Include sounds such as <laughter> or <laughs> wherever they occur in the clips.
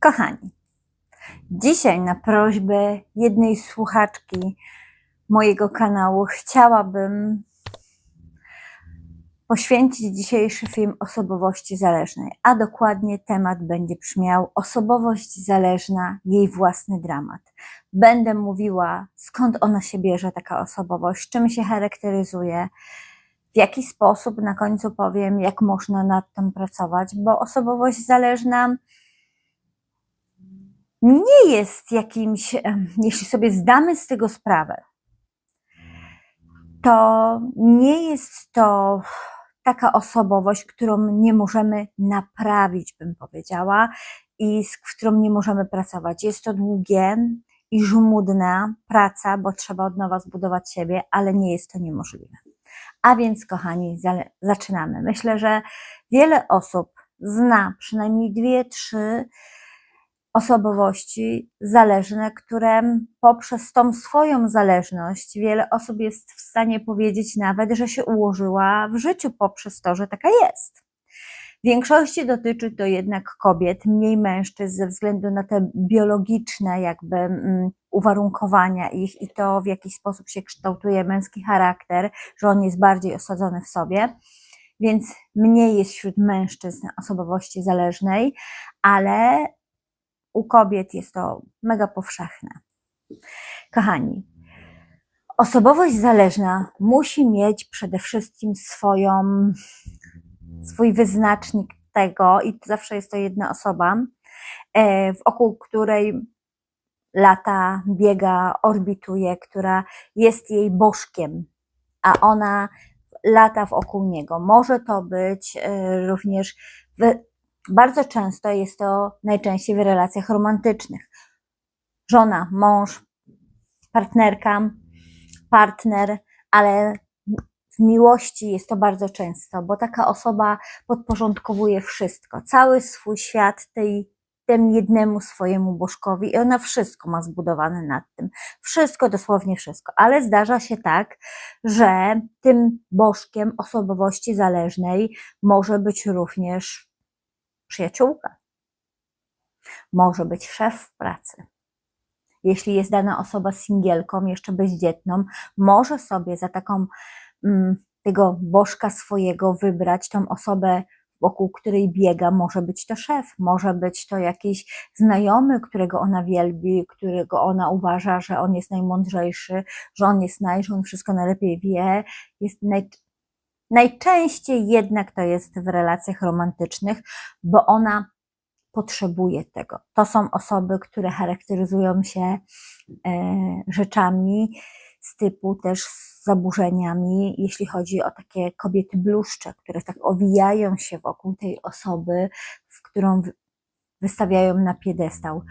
Kochani, dzisiaj na prośbę jednej słuchaczki mojego kanału chciałabym poświęcić dzisiejszy film osobowości zależnej, a dokładnie temat będzie brzmiał osobowość zależna, jej własny dramat. Będę mówiła, skąd ona się bierze, taka osobowość, czym się charakteryzuje, w jaki sposób, na końcu powiem, jak można nad tym pracować, bo osobowość zależna nie jest jakimś, jeśli sobie zdamy z tego sprawę, to nie jest to taka osobowość, którą nie możemy naprawić, bym powiedziała, i z którą nie możemy pracować. Jest to długie i żmudna praca, bo trzeba od nowa zbudować siebie, ale nie jest to niemożliwe. A więc, kochani, zaczynamy. Myślę, że wiele osób zna przynajmniej dwie, trzy osobowości zależne, które poprzez tą swoją zależność wiele osób jest w stanie powiedzieć nawet, że się ułożyła w życiu poprzez to, że taka jest. W większości dotyczy to jednak kobiet, mniej mężczyzn ze względu na te biologiczne jakby mm, uwarunkowania ich i to w jaki sposób się kształtuje męski charakter, że on jest bardziej osadzony w sobie. Więc mniej jest wśród mężczyzn osobowości zależnej, ale u kobiet jest to mega powszechne. Kochani, osobowość zależna musi mieć przede wszystkim swoją, swój wyznacznik tego, i zawsze jest to jedna osoba, e, wokół której lata, biega, orbituje, która jest jej bożkiem, a ona lata wokół niego. Może to być e, również bardzo często jest to najczęściej w relacjach romantycznych. Żona, mąż, partnerka, partner, ale w miłości jest to bardzo często, bo taka osoba podporządkowuje wszystko, cały swój świat tej, temu jednemu swojemu bożkowi i ona wszystko ma zbudowane nad tym. Wszystko, dosłownie wszystko. Ale zdarza się tak, że tym bożkiem osobowości zależnej może być również przyjaciółka. Może być szef w pracy. Jeśli jest dana osoba singielką, jeszcze bezdzietną, może sobie za taką mm, tego bożka swojego wybrać tą osobę, wokół której biega. Może być to szef, może być to jakiś znajomy, którego ona wielbi, którego ona uważa, że on jest najmądrzejszy, że on jest naj, że on wszystko najlepiej wie. Jest naj, Najczęściej jednak to jest w relacjach romantycznych, bo ona potrzebuje tego. To są osoby, które charakteryzują się e, rzeczami z typu też z zaburzeniami, jeśli chodzi o takie kobiety bluszcze, które tak owijają się wokół tej osoby, w którą wystawiają na piedestał.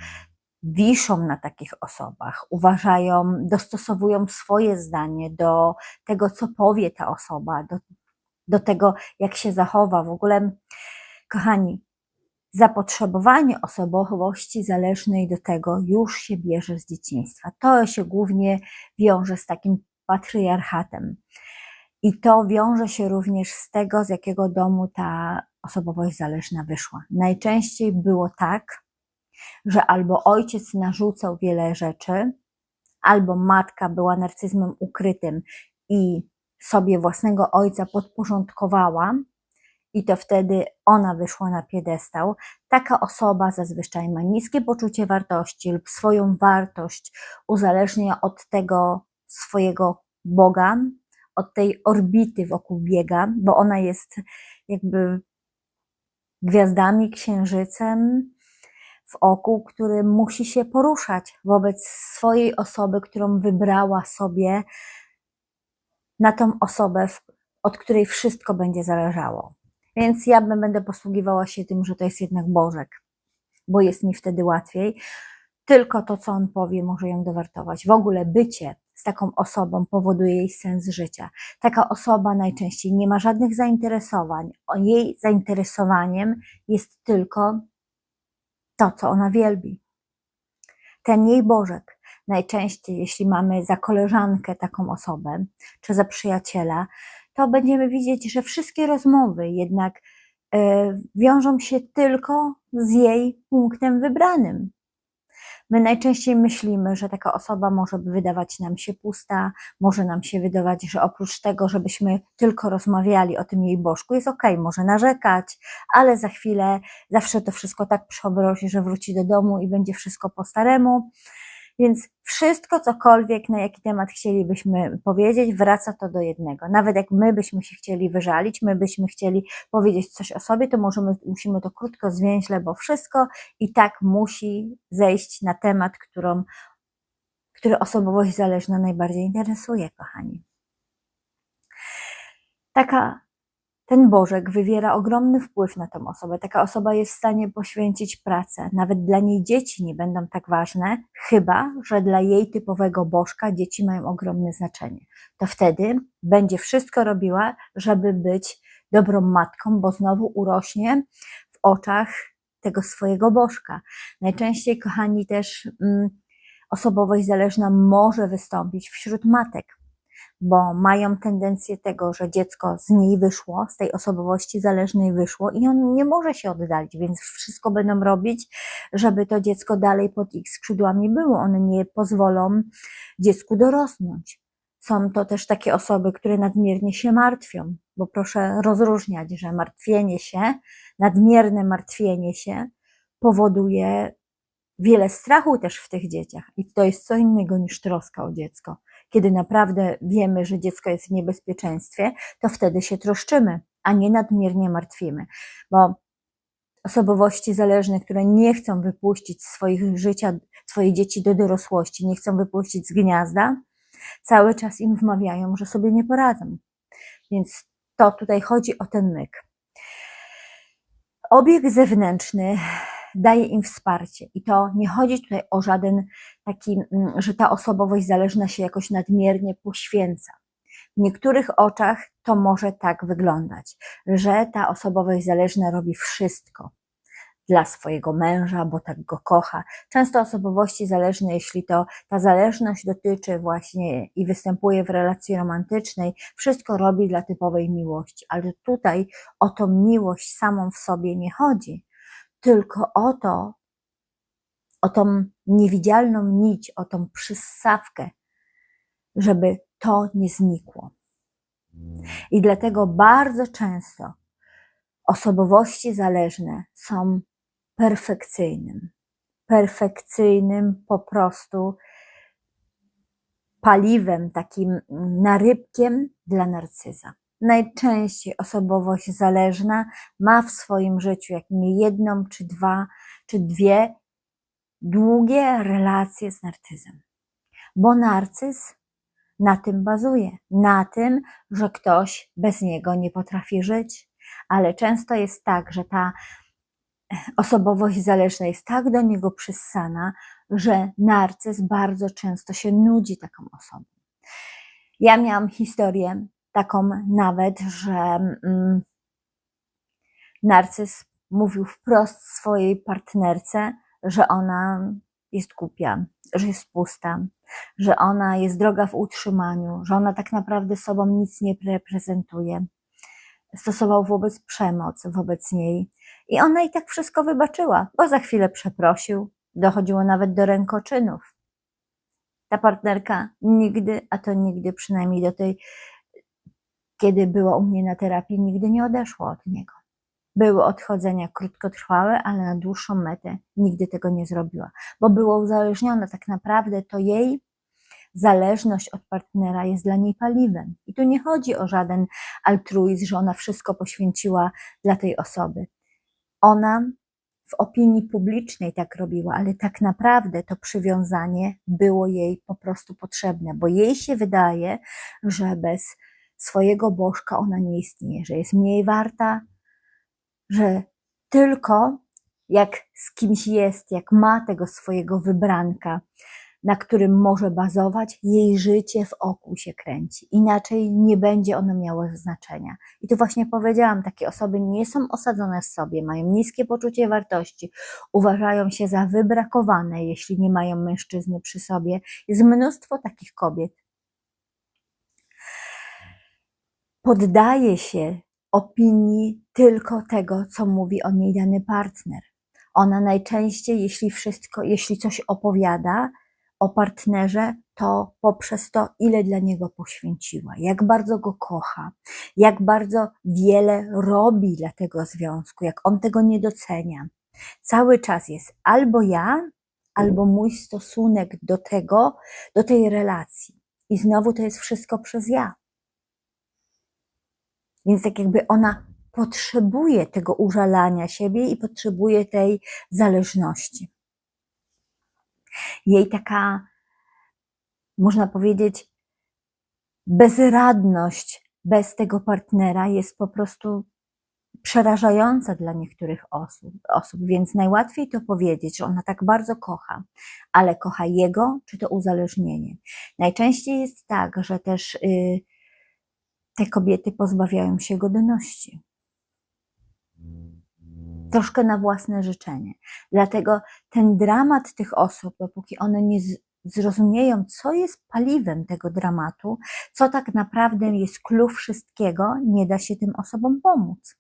Wiszą na takich osobach, uważają, dostosowują swoje zdanie do tego, co powie ta osoba, do do tego, jak się zachowa. W ogóle, kochani, zapotrzebowanie osobowości zależnej do tego już się bierze z dzieciństwa. To się głównie wiąże z takim patriarchatem. I to wiąże się również z tego, z jakiego domu ta osobowość zależna wyszła. Najczęściej było tak, że albo ojciec narzucał wiele rzeczy, albo matka była narcyzmem ukrytym i sobie własnego ojca podporządkowała i to wtedy ona wyszła na piedestał. Taka osoba zazwyczaj ma niskie poczucie wartości lub swoją wartość uzależnia od tego swojego Boga, od tej orbity wokół biega, bo ona jest jakby gwiazdami, księżycem w oku, który musi się poruszać wobec swojej osoby, którą wybrała sobie na tą osobę, od której wszystko będzie zależało. Więc ja będę posługiwała się tym, że to jest jednak Bożek, bo jest mi wtedy łatwiej. Tylko to, co on powie, może ją dowartować. W ogóle bycie z taką osobą powoduje jej sens życia. Taka osoba najczęściej nie ma żadnych zainteresowań. Jej zainteresowaniem jest tylko to, co ona wielbi. Ten jej Bożek najczęściej, jeśli mamy za koleżankę taką osobę, czy za przyjaciela, to będziemy widzieć, że wszystkie rozmowy jednak e, wiążą się tylko z jej punktem wybranym. My najczęściej myślimy, że taka osoba może wydawać nam się pusta, może nam się wydawać, że oprócz tego, żebyśmy tylko rozmawiali o tym jej bożku, jest okej, okay, może narzekać, ale za chwilę zawsze to wszystko tak przeobrozi, że wróci do domu i będzie wszystko po staremu. Więc wszystko, cokolwiek, na jaki temat chcielibyśmy powiedzieć, wraca to do jednego. Nawet jak my byśmy się chcieli wyżalić, my byśmy chcieli powiedzieć coś o sobie, to możemy, musimy to krótko, zwięźle, bo wszystko i tak musi zejść na temat, którą, który osobowość zależna najbardziej interesuje, kochani. Taka ten Bożek wywiera ogromny wpływ na tą osobę. Taka osoba jest w stanie poświęcić pracę. Nawet dla niej dzieci nie będą tak ważne, chyba że dla jej typowego Bożka dzieci mają ogromne znaczenie. To wtedy będzie wszystko robiła, żeby być dobrą matką, bo znowu urośnie w oczach tego swojego Bożka. Najczęściej, kochani, też mm, osobowość zależna może wystąpić wśród matek bo mają tendencję tego, że dziecko z niej wyszło, z tej osobowości zależnej wyszło i on nie może się oddalić, więc wszystko będą robić, żeby to dziecko dalej pod ich skrzydłami było. One nie pozwolą dziecku dorosnąć. Są to też takie osoby, które nadmiernie się martwią, bo proszę rozróżniać, że martwienie się, nadmierne martwienie się powoduje wiele strachu też w tych dzieciach i to jest co innego niż troska o dziecko kiedy naprawdę wiemy, że dziecko jest w niebezpieczeństwie, to wtedy się troszczymy, a nie nadmiernie martwimy. Bo osobowości zależne, które nie chcą wypuścić swoich życia, swoje dzieci do dorosłości, nie chcą wypuścić z gniazda, cały czas im wmawiają, że sobie nie poradzą. Więc to tutaj chodzi o ten myk. Obieg zewnętrzny daje im wsparcie. I to nie chodzi tutaj o żaden taki, mm, że ta osobowość zależna się jakoś nadmiernie poświęca. W niektórych oczach to może tak wyglądać, że ta osobowość zależna robi wszystko dla swojego męża, bo tak go kocha. Często osobowości zależne, jeśli to ta zależność dotyczy właśnie i występuje w relacji romantycznej, wszystko robi dla typowej miłości, ale tutaj o tą miłość samą w sobie nie chodzi tylko o to, o tą niewidzialną nić, o tą przyssawkę, żeby to nie znikło. I dlatego bardzo często osobowości zależne są perfekcyjnym, perfekcyjnym po prostu paliwem, takim narybkiem dla narcyza. Najczęściej osobowość zależna ma w swoim życiu jak nie jedną, czy dwa, czy dwie długie relacje z narcyzem. Bo narcyz na tym bazuje, na tym, że ktoś bez niego nie potrafi żyć, ale często jest tak, że ta osobowość zależna jest tak do niego przyssana, że narcyz bardzo często się nudzi taką osobą. Ja miałam historię taką nawet, że mm, narcyz mówił wprost swojej partnerce, że ona jest głupia, że jest pusta, że ona jest droga w utrzymaniu, że ona tak naprawdę sobą nic nie reprezentuje. Stosował wobec przemoc wobec niej i ona i tak wszystko wybaczyła, bo za chwilę przeprosił, dochodziło nawet do rękoczynów. Ta partnerka nigdy, a to nigdy przynajmniej do tej kiedy była u mnie na terapii, nigdy nie odeszła od niego. Były odchodzenia krótkotrwałe, ale na dłuższą metę nigdy tego nie zrobiła, bo była uzależniona. Tak naprawdę to jej zależność od partnera jest dla niej paliwem. I tu nie chodzi o żaden altruizm, że ona wszystko poświęciła dla tej osoby. Ona w opinii publicznej tak robiła, ale tak naprawdę to przywiązanie było jej po prostu potrzebne, bo jej się wydaje, że bez swojego bożka ona nie istnieje, że jest mniej warta, że tylko jak z kimś jest, jak ma tego swojego wybranka, na którym może bazować, jej życie w oku się kręci. Inaczej nie będzie ono miało znaczenia. I tu właśnie powiedziałam, takie osoby nie są osadzone w sobie, mają niskie poczucie wartości, uważają się za wybrakowane, jeśli nie mają mężczyzny przy sobie. Jest mnóstwo takich kobiet, poddaje się opinii tylko tego, co mówi o niej dany partner. Ona najczęściej, jeśli wszystko, jeśli coś opowiada o partnerze, to poprzez to, ile dla niego poświęciła, jak bardzo go kocha, jak bardzo wiele robi dla tego związku, jak on tego nie docenia. Cały czas jest albo ja, albo mój stosunek do tego, do tej relacji. I znowu to jest wszystko przez ja. Więc tak jakby ona potrzebuje tego użalania siebie i potrzebuje tej zależności. Jej taka, można powiedzieć, bezradność bez tego partnera jest po prostu przerażająca dla niektórych osób, osób, więc najłatwiej to powiedzieć, że ona tak bardzo kocha, ale kocha jego, czy to uzależnienie. Najczęściej jest tak, że też y, te kobiety pozbawiają się godności. Troszkę na własne życzenie. Dlatego ten dramat tych osób, dopóki one nie zrozumieją, co jest paliwem tego dramatu, co tak naprawdę jest klucz wszystkiego, nie da się tym osobom pomóc,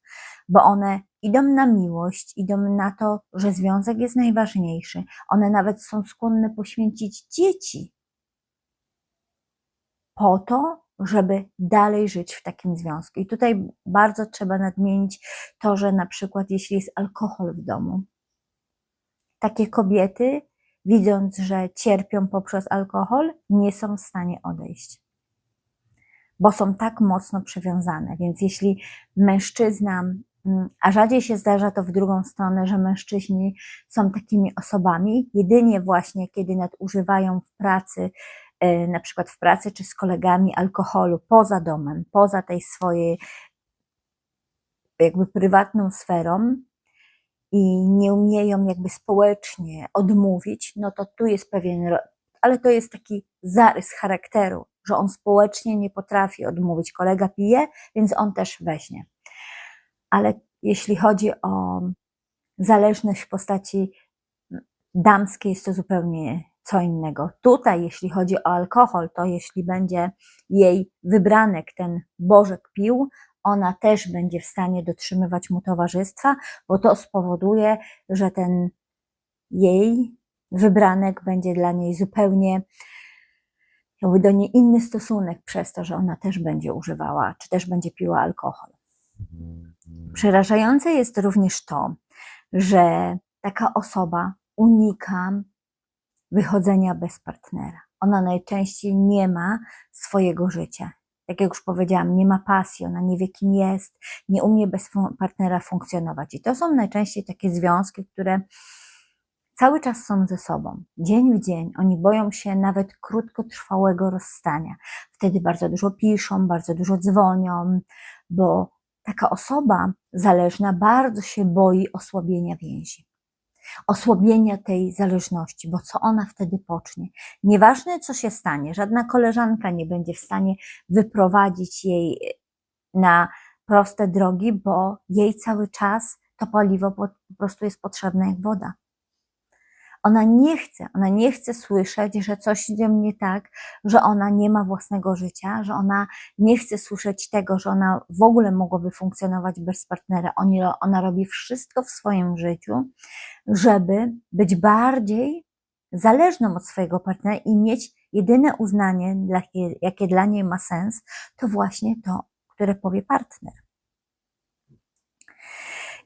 bo one idą na miłość, idą na to, że związek jest najważniejszy. One nawet są skłonne poświęcić dzieci po to, żeby dalej żyć w takim związku. I tutaj bardzo trzeba nadmienić to, że na przykład jeśli jest alkohol w domu, takie kobiety, widząc, że cierpią poprzez alkohol, nie są w stanie odejść. Bo są tak mocno przywiązane. Więc jeśli mężczyzna, mm, a rzadziej się zdarza to w drugą stronę, że mężczyźni są takimi osobami, jedynie właśnie kiedy nadużywają w pracy na przykład w pracy czy z kolegami alkoholu poza domem, poza tej swojej jakby prywatną sferą i nie umieją jakby społecznie odmówić, no to tu jest pewien, ale to jest taki zarys charakteru, że on społecznie nie potrafi odmówić. Kolega pije, więc on też weźmie. Ale jeśli chodzi o zależność w postaci damskiej, jest to zupełnie co innego. Tutaj, jeśli chodzi o alkohol, to jeśli będzie jej wybranek ten bożek pił, ona też będzie w stanie dotrzymywać mu towarzystwa, bo to spowoduje, że ten jej wybranek będzie dla niej zupełnie jakby do niej inny stosunek przez to, że ona też będzie używała, czy też będzie piła alkohol. Przerażające jest również to, że taka osoba unika wychodzenia bez partnera. Ona najczęściej nie ma swojego życia. Tak jak już powiedziałam, nie ma pasji, ona nie wie, kim jest, nie umie bez partnera funkcjonować. I to są najczęściej takie związki, które cały czas są ze sobą, dzień w dzień. Oni boją się nawet krótkotrwałego rozstania. Wtedy bardzo dużo piszą, bardzo dużo dzwonią, bo taka osoba zależna bardzo się boi osłabienia więzi osłabienia tej zależności, bo co ona wtedy pocznie? Nieważne, co się stanie, żadna koleżanka nie będzie w stanie wyprowadzić jej na proste drogi, bo jej cały czas to paliwo po, prostu jest potrzebne jak woda. Ona nie chce, ona nie chce słyszeć, że coś idzie mnie tak, że ona nie ma własnego życia, że ona nie chce słyszeć tego, że ona w ogóle mogłaby funkcjonować bez partnera. Ona robi wszystko w swoim życiu, żeby być bardziej zależną od swojego partnera i mieć jedyne uznanie, jakie dla niej ma sens, to właśnie to, które powie partner.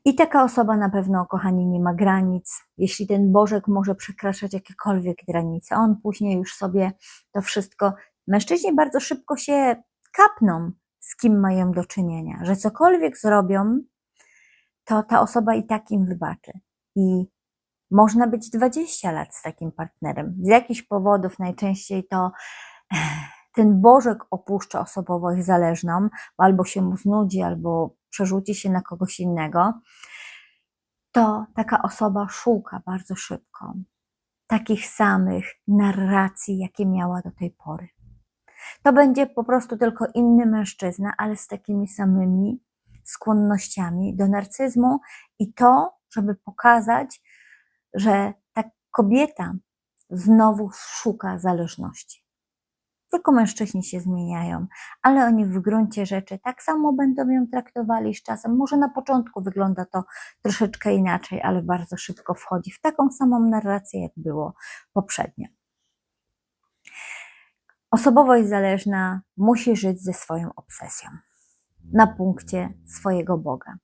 I taka osoba na pewno, kochani, nie ma granic. Jeśli ten Bożek może przekraczać jakiekolwiek granice, on później już sobie to wszystko. Mężczyźni bardzo szybko się kapną, z kim mają do czynienia, że cokolwiek zrobią, to ta osoba i tak im wybaczy. I można być 20 lat z takim partnerem. Z jakichś powodów najczęściej to ten Bożek opuszcza osobowość zależną, albo się mu znudzi, albo przerzuci się na kogoś innego, to taka osoba szuka bardzo szybko takich samych narracji, jakie miała do tej pory. To będzie po prostu tylko inny mężczyzna, ale z takimi samymi skłonnościami do narcyzmu i to, żeby pokazać, że ta kobieta znowu szuka zależności. Tylko mężczyźni się zmieniają, ale oni w gruncie rzeczy tak samo będą ją traktowali z czasem. Może na początku wygląda to troszeczkę inaczej, ale bardzo szybko wchodzi w taką samą narrację, jak było poprzednio. Osobowość zależna musi żyć ze swoją obsesją na punkcie swojego Boga.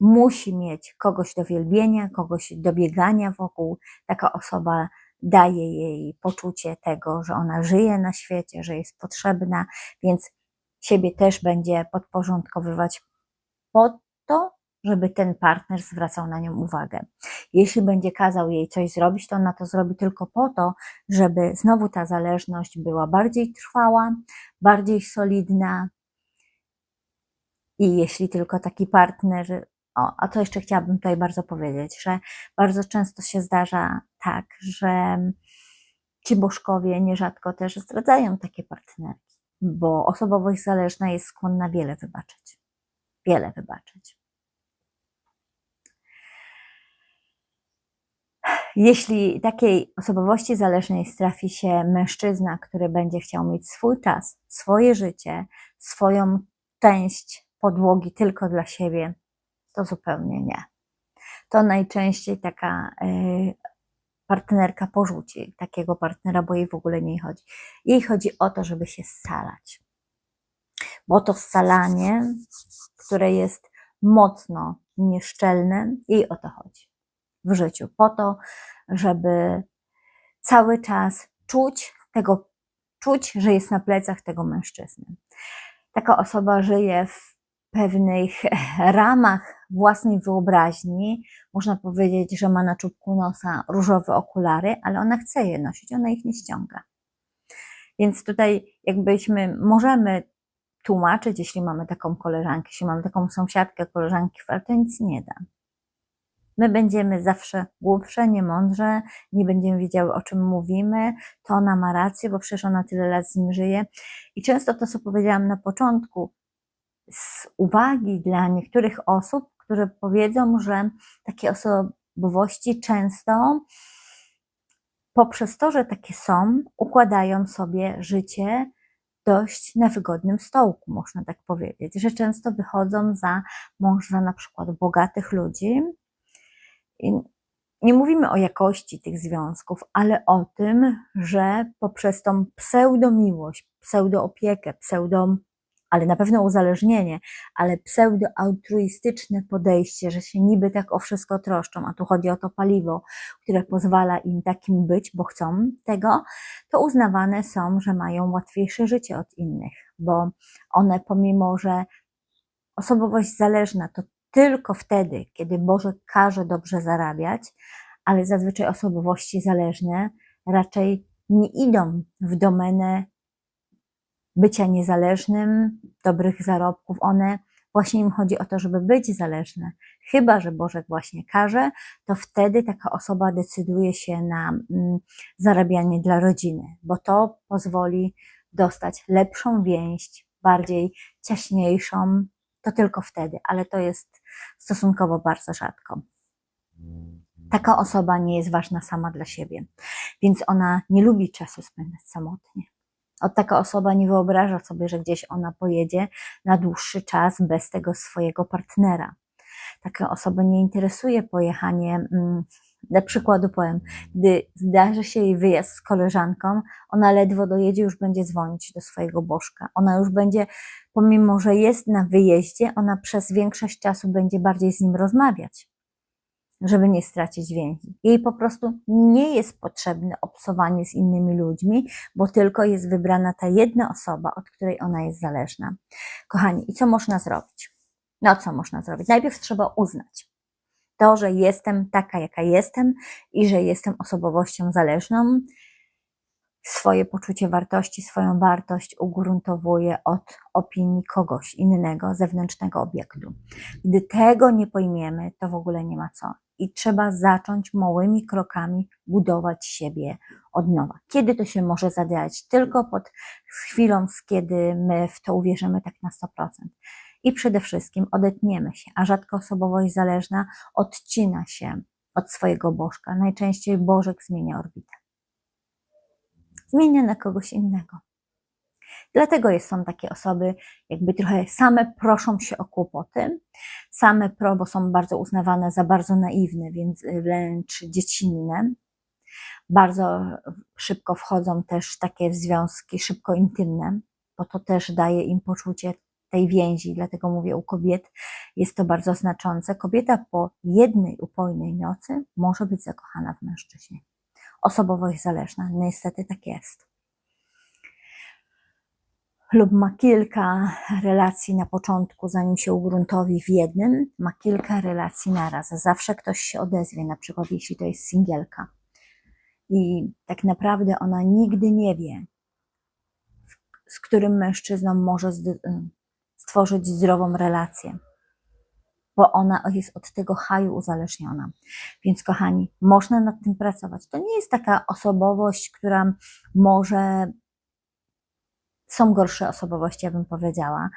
Musi mieć kogoś do wielbienia, kogoś do biegania wokół. Taka osoba daje jej poczucie tego, że ona żyje na świecie, że jest potrzebna, więc siebie też będzie podporządkowywać po to, żeby ten partner zwracał na nią uwagę. Jeśli będzie kazał jej coś zrobić, to ona to zrobi tylko po to, żeby znowu ta zależność była bardziej trwała, bardziej solidna. I jeśli tylko taki partner, o, a to jeszcze chciałabym tutaj bardzo powiedzieć, że bardzo często się zdarza tak, że ci bożkowie nierzadko też zdradzają takie partnerki, bo osobowość zależna jest skłonna wiele wybaczyć. Wiele wybaczyć. Jeśli takiej osobowości zależnej trafi się mężczyzna, który będzie chciał mieć swój czas, swoje życie, swoją część podłogi tylko dla siebie, to zupełnie nie. To najczęściej taka y, partnerka porzuci takiego partnera, bo jej w ogóle nie chodzi. Jej chodzi o to, żeby się scalać. Bo to scalanie, które jest mocno nieszczelne, jej o to chodzi w życiu, po to, żeby cały czas czuć tego, czuć, że jest na plecach tego mężczyzny. Taka osoba żyje w pewnych <laughs> ramach własnej wyobraźni. Można powiedzieć, że ma na czubku nosa różowe okulary, ale ona chce je nosić, ona ich nie ściąga. Więc tutaj jakbyśmy możemy tłumaczyć, jeśli mamy taką koleżankę, jeśli mamy taką sąsiadkę, koleżanki, ale to nic nie da. My będziemy zawsze głupsze, niemądrze, nie będziemy wiedziały, o czym mówimy, to ona ma rację, bo przecież ona tyle lat z nim żyje. I często to, co powiedziałam na początku, z uwagi dla niektórych osób, które powiedzą, że takie osobowości często poprzez to, że takie są, układają sobie życie dość na wygodnym stołku, można tak powiedzieć, że często wychodzą za mąża na przykład bogatych ludzi, i nie mówimy o jakości tych związków, ale o tym, że poprzez tą pseudomiłość, pseudoopiekę, pseudo, ale na pewno uzależnienie, ale pseudoaltruistyczne podejście, że się niby tak o wszystko troszczą, a tu chodzi o to paliwo, które pozwala im takim być, bo chcą tego, to uznawane są, że mają łatwiejsze życie od innych, bo one pomimo, że osobowość zależna to tylko wtedy, kiedy Boże każe dobrze zarabiać, ale zazwyczaj osobowości zależne raczej nie idą w domenę bycia niezależnym, dobrych zarobków. One właśnie im chodzi o to, żeby być zależne. Chyba, że Boże właśnie każe, to wtedy taka osoba decyduje się na mm, zarabianie dla rodziny, bo to pozwoli dostać lepszą więź, bardziej ciaśniejszą, to tylko wtedy, ale to jest stosunkowo bardzo rzadko. Taka osoba nie jest ważna sama dla siebie, więc ona nie lubi czasu spędzać samotnie. Taka osoba nie wyobraża sobie, że gdzieś ona pojedzie na dłuższy czas bez tego swojego partnera. Taka osoba nie interesuje pojechanie mm, dla przykładu powiem, gdy zdarzy się jej wyjazd z koleżanką, ona ledwo dojedzie, już będzie dzwonić do swojego bożka. Ona już będzie, pomimo że jest na wyjeździe, ona przez większość czasu będzie bardziej z nim rozmawiać, żeby nie stracić więzi. Jej po prostu nie jest potrzebne obsowanie z innymi ludźmi, bo tylko jest wybrana ta jedna osoba, od której ona jest zależna. Kochani, i co można zrobić? No co można zrobić? Najpierw trzeba uznać to, że jestem taka, jaka jestem i że jestem osobowością zależną, swoje poczucie wartości, swoją wartość ugruntowuję od opinii kogoś innego, zewnętrznego obiektu. Gdy tego nie pojmiemy, to w ogóle nie ma co. I trzeba zacząć małymi krokami budować siebie od nowa. Kiedy to się może zadziać? Tylko pod chwilą, kiedy my w to uwierzymy tak na 100% i przede wszystkim odetniemy się, a rzadko osobowość zależna odcina się od swojego bożka. Najczęściej bożek zmienia orbitę. Zmienia na kogoś innego. Dlatego jest, są takie osoby, jakby trochę same proszą się o kłopoty, same pro, bo są bardzo uznawane za bardzo naiwne, więc wręcz dziecinne. Bardzo szybko wchodzą też takie związki, szybko intymne, bo to też daje im poczucie tej więzi, dlatego mówię u kobiet, jest to bardzo znaczące. Kobieta po jednej upojnej nocy może być zakochana w mężczyźnie. Osobowość zależna, niestety tak jest. Lub ma kilka relacji na początku, zanim się ugruntowi w jednym, ma kilka relacji naraz. Zawsze ktoś się odezwie, na przykład jeśli to jest singielka. I tak naprawdę ona nigdy nie wie, z którym mężczyzną może stworzyć zdrową relację, bo ona jest od tego haju uzależniona. Więc, kochani, można nad tym pracować. To nie jest taka osobowość, która może. Są gorsze osobowości, ja bym powiedziała.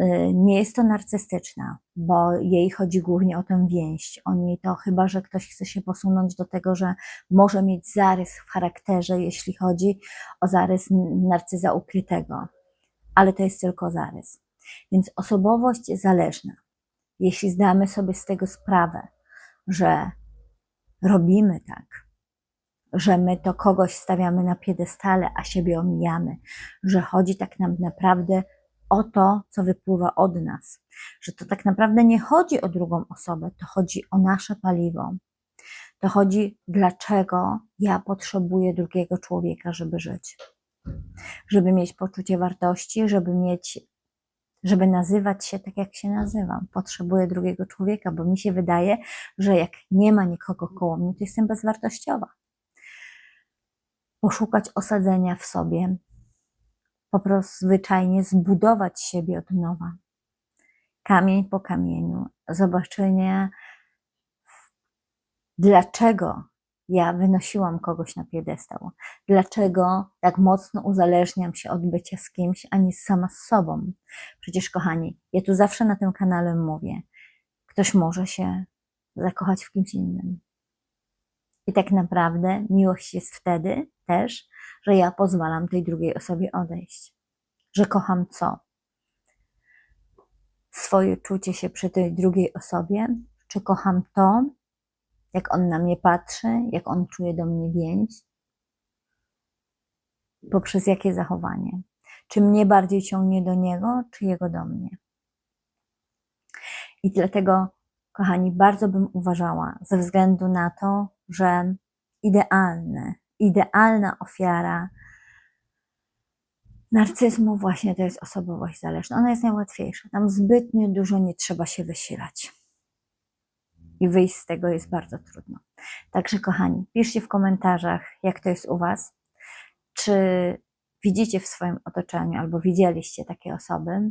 Y, nie jest to narcystyczna, bo jej chodzi głównie o tę więź. O niej to chyba, że ktoś chce się posunąć do tego, że może mieć zarys w charakterze, jeśli chodzi o zarys narcyza ukrytego. Ale to jest tylko zarys. Więc osobowość zależna. Jeśli zdamy sobie z tego sprawę, że robimy tak, że my to kogoś stawiamy na piedestale, a siebie omijamy, że chodzi tak nam naprawdę o to, co wypływa od nas, że to tak naprawdę nie chodzi o drugą osobę, to chodzi o nasze paliwo. To chodzi, dlaczego ja potrzebuję drugiego człowieka, żeby żyć. Żeby mieć poczucie wartości, żeby mieć żeby nazywać się tak, jak się nazywam. Potrzebuję drugiego człowieka, bo mi się wydaje, że jak nie ma nikogo koło mnie, to jestem bezwartościowa. Poszukać osadzenia w sobie, po prostu zwyczajnie zbudować siebie od nowa. Kamień po kamieniu, zobaczenie, dlaczego ja wynosiłam kogoś na piedestał? Dlaczego tak mocno uzależniam się od bycia z kimś, a nie sama z sobą? Przecież, kochani, ja tu zawsze na tym kanale mówię, ktoś może się zakochać w kimś innym. I tak naprawdę miłość jest wtedy też, że ja pozwalam tej drugiej osobie odejść. Że kocham co? Swoje czucie się przy tej drugiej osobie, czy kocham to, jak on na mnie patrzy, jak on czuje do mnie więź, poprzez jakie zachowanie. Czy mnie bardziej ciągnie do niego, czy jego do mnie. I dlatego, kochani, bardzo bym uważała, ze względu na to, że idealne, idealna ofiara narcyzmu właśnie to jest osobowość zależna. Ona jest najłatwiejsza. Tam zbytnio dużo nie trzeba się wysilać i wyjść z tego jest bardzo trudno. Także, kochani, piszcie w komentarzach, jak to jest u Was. Czy widzicie w swoim otoczeniu albo widzieliście takie osoby,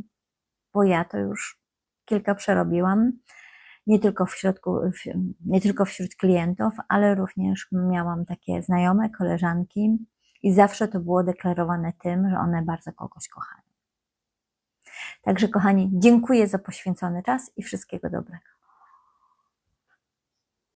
bo ja to już kilka przerobiłam. Nie tylko, w środku, nie tylko wśród klientów, ale również miałam takie znajome, koleżanki, i zawsze to było deklarowane tym, że one bardzo kogoś kochają. Także, kochani, dziękuję za poświęcony czas i wszystkiego dobrego.